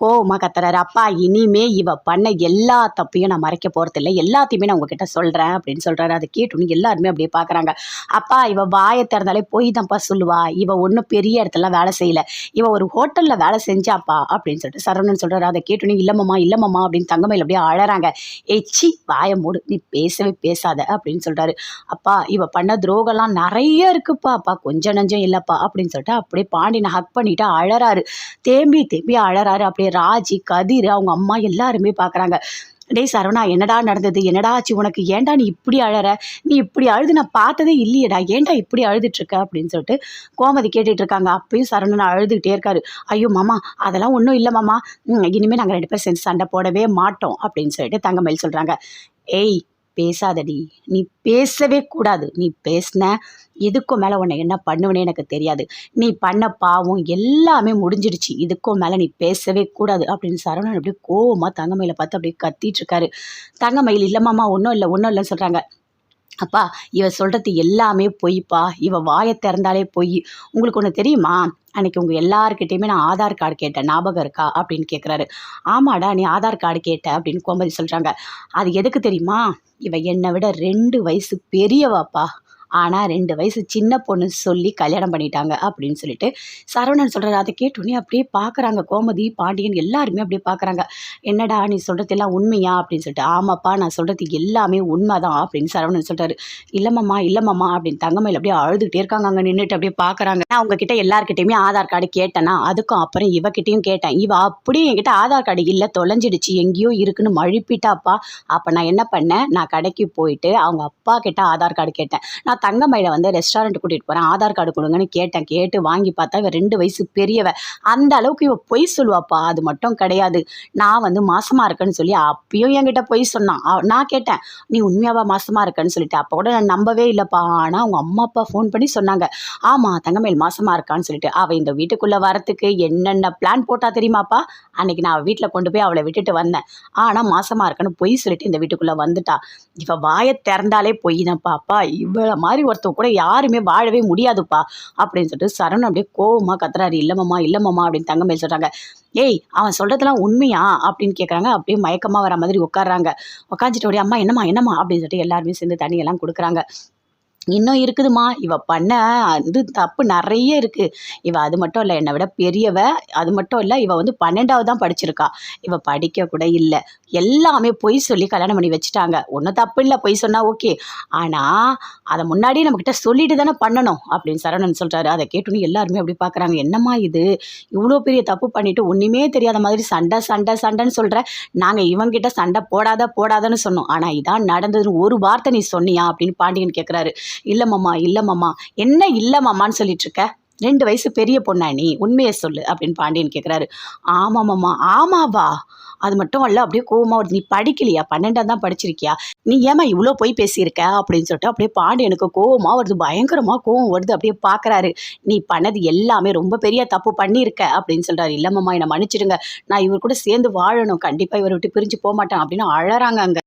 கோவமாக கத்துறாரு. அப்பா இனிமே இவ பண்ண எல்லா தப்பையும் நான் மறைக்க போகிறதில்ல எல்லாத்தையுமே நான் உங்ககிட்ட சொல்கிறேன் அப்படின்னு சொல்கிறாரு அதை கேட்டுன்னு எல்லாருமே அப்படியே பார்க்குறாங்க. அப்பா இவ வாயை திறந்தாலே போய் தான்ப்பா சொல்லுவா. இவ ஒன்றும் பெரிய இடத்துல வேலை செய்யல. இவ ஒரு ஹோட்டலில் வேலை செஞ்சாப்பா அப்படின்னு சொல்லிட்டு சரவணன் சொல்கிறாரு அதை கேட்டுன்னு இல்லைம்மா இல்லைம்மா அப்படின்னு தங்கமயில் அப்படியே அழறாங்க. ஏச்சி வாயை மூடு. நீ பேசவே பேசாத அப்படின்னு சொல்கிறாரு அப்பா இவ பண்ண துரோகம்லாம் நிறைய இருக்குப்பா. அப்பா கொஞ்சம் நஞ்சம் இல்லைப்பா அப்படின்னு சொல்லிட்டு அப்படியே பாண்டியனை ஹக் பண்ணிட்டு அழறாரு. தேம்பி தேம்பி அழறாரு. அப்படியே ராஜி கதிர் அவங்க அம்மா எல்லாருமே பார்க்குறாங்க டேய் சரவணா என்னடா நடந்தது? என்னடா ஆச்சு? உனக்கு ஏன்டா நீ இப்படி அழற? நீ இப்படி அழுது நான் பார்த்ததே இல்லையேடா. ஏன்டா இப்படி அழுதுட்ருக்க அப்படின்னு சொல்லிட்டு கோமதி கேட்டுட்டு இருக்காங்க. அப்பயும் சரவணன் அழுதுகிட்டே இருக்காரு. ஐயோ மாமா அதெல்லாம் ஒன்றும் இல்லை மாமா. இனிமேல் நாங்கள் ரெண்டு பேரும் சேர்ந்து சண்டை போடவே மாட்டோம் அப்படின்னு சொல்லிட்டு தங்கமயில் சொல்கிறாங்க ஏய் பேசாதடி. நீ பேசவே கூடாது. நீ பேசின இதுக்கும் மேலே உன்னை என்ன பண்ணுவேனே எனக்கு தெரியாது. நீ பண்ண பாவம் எல்லாமே முடிஞ்சிடுச்சு. இதுக்கும் மேலே நீ பேசவே கூடாது அப்படின்னு சரவணன் அப்படியே கோவமாக தங்கமயில பார்த்து அப்படியே கத்திட்டு இருக்காரு. தங்கமயில் இல்லைம்மாம்மா ஒன்றும் இல்லை ஒன்றும் இல்லைன்னு சொல்கிறாங்க அப்பா இவ சொல்கிறது எல்லாமே பொய்ப்பா? இவ வாயை திறந்தாலே பொய். உங்களுக்கு ஒன்று தெரியுமா? அன்றைக்கி உங்கள் எல்லாருக்கிட்டேயுமே நான் ஆதார் கார்டு கேட்டேன். ஞாபகம் இருக்கா? அப்படின்னு கேட்குறாரு ஆமாடா நீ ஆதார் கார்டு கேட்ட அப்படின்னு கோமதி சொல்கிறாங்க அது எதுக்கு தெரியுமா? இவ என்னை விட ரெண்டு வயசு பெரியவாப்பா. ஆனால் ரெண்டு வயசு சின்ன பொண்ணு சொல்லி கல்யாணம் பண்ணிட்டாங்க அப்படின்னு சொல்லிட்டு சரவணன் சொல்கிறார் அதை கேட்டோன்னே அப்படியே பார்க்குறாங்க கோமதி பாண்டியன் எல்லாருமே அப்படியே பார்க்குறாங்க என்னடா நீ சொல்கிறது எல்லாம் உண்மையா அப்படின்னு சொல்லிட்டு. ஆமாப்பா நான் சொல்கிறது எல்லாமே உண்மை தான் அப்படின்னு சரவணன் சொல்கிறாரு இல்லைம்மாம்மா இல்லைம்மா அப்படின்னு தங்கமையில் அப்படியே அழுதுகிட்டே இருக்காங்க. அங்கே நின்றுட்டு அப்படியே பார்க்குறாங்க நான் உங்ககிட்ட எல்லாருக்கிட்டையுமே ஆதார் கார்டு கேட்டேன்னா அதுக்கும் அப்புறம் இவகிட்டையும் கேட்டேன். இவ அப்படியே என்கிட்ட ஆதார் கார்டு இல்லை தொலைஞ்சிடுச்சு. எங்கேயோ இருக்குன்னு மழுப்பிட்டாப்பா. அப்போ நான் என்ன பண்ணேன்? நான் கடைக்கு போயிட்டு அவங்க அப்பா கிட்ட ஆதார் கார்டு கேட்டேன். நான் தங்கமயில வந்து ரெஸ்டாரண்ட் கூட்டிகிட்டு போகிறேன் ஆதார் கார்டு கொடுங்கன்னு கேட்டேன். கேட்டு வாங்கி பார்த்தா இவன் ரெண்டு வயசு பெரியவ அந்த அளவுக்கு இவ பொய் சொல்லுவாப்பா. அது மட்டும் கிடையாது. நான் வந்து மாசமாக இருக்கேன்னு சொல்லி அப்பயும் என்கிட்ட பொய் சொன்னான். நான் கேட்டேன் நீ உண்மையாவா மாசமாக இருக்கேன்னு சொல்லிட்டு? அப்போ கூட நான் நம்பவே இல்லைப்பா. ஆனால் அவங்க அம்மா அப்பா ஃபோன் பண்ணி சொன்னாங்க. ஆமாம் தங்கமயில் மாசமாக இருக்கான்னு சொல்லிட்டு. அவள் இந்த வீட்டுக்குள்ளே வரத்துக்கு என்னென்ன பிளான் போட்டால் தெரியுமாப்பா? அன்னைக்கு நான் வீட்டில் கொண்டு போய் அவளை விட்டுட்டு வந்தேன். ஆனால் மாசமாக இருக்கேன்னு பொய் சொல்லிட்டு இந்த வீட்டுக்குள்ளே வந்துட்டா. இவள் வாயை திறந்தாலே பொய் தான்ப்பா அப்பா இவ்வளோ மாதிரி ஒருத்தவங்க கூட யாருமே வாழவே முடியாதுப்பா அப்படின்னு சொல்லிட்டு சரண் அப்படியே கோவமாக கத்துறாரு. இல்லைம்மாம்மா இல்லைம்மாம்மா அப்படின்னு தங்கமயில் சொல்கிறாங்க ஏய் அவன் சொல்கிறதெல்லாம் உண்மையா? அப்படின்னு கேட்குறாங்க அப்படியே மயக்கமாக வர மாதிரி உட்காடுறாங்க உட்காந்துட்டு அப்படியே அம்மா என்னம்மா என்னம்மா? அப்படின்னு சொல்லிட்டு எல்லாருமே சேர்ந்து தண்ணியெல்லாம் கொடுக்குறாங்க. இன்னும் இருக்குதுமா இவ பண்ண இது தப்பு நிறைய இருக்கு. இவ அது மட்டும் இல்லை என்னை விட பெரியவ அது மட்டும் இல்லை இவ வந்து பன்னெண்டாவது தான் படிச்சிருக்கா. இவ படிக்க கூட இல்லை. எல்லாமே பொய் சொல்லி கல்யாணம் பண்ணி வச்சுட்டாங்க. ஒன்றும் தப்பு இல்லை பொய் சொன்னா ஓகே. ஆனால் அதை முன்னாடியே நம்மக்கிட்ட சொல்லிட்டு தானே பண்ணணும் அப்படின்னு சரவணன் சொல்கிறாரு அதை கேட்டுன்னு எல்லாருமே அப்படி பார்க்குறாங்க என்னம்மா இது? இவ்வளோ பெரிய தப்பு பண்ணிட்டு ஒன்றுமே தெரியாத மாதிரி சண்டை சண்டை சண்டைன்னு சொல்கிற நாங்கள் இவங்கிட்ட சண்டை போடாத போடாதன்னு சொன்னோம். ஆனால் இதான் நடந்ததுன்னு ஒரு வார்த்தை நீ சொன்னியா அப்படின்னு பாண்டியன் கேட்குறாரு இல்லை மாமா என்ன இல்லை மாமான்னு சொல்லிட்டு இருக்க ரெண்டு வயசு பெரிய பொண்ணா நீ? உண்மையை சொல்லு அப்படின்னு பாண்டியன் கேட்குறாரு ஆமாம்மாம்மா ஆமாவா? அது மட்டும் அல்ல அப்படியே கோவமா வருது. நீ படிக்கலையா? பன்னெண்டாம் தான் படிச்சிருக்கியா? நீ ஏமா இவ்வளோ போய் பேசியிருக்க? அப்படின்னு சொல்லிட்டு அப்படியே பாண்டியனுக்கு கோவமாக வருது. பயங்கரமா கோவம் வருது. அப்படியே பார்க்குறாரு நீ பண்ணது எல்லாமே ரொம்ப பெரிய தப்பு பண்ணியிருக்க அப்படின்னு சொல்றாரு. இல்லை என்னை மன்னிச்சிடுங்க. நான் இவர் கூட சேர்ந்து வாழணும். கண்டிப்பாக இவரை விட்டு பிரிஞ்சு போக மாட்டேன் அப்படின்னு அழறாங்க அங்கே.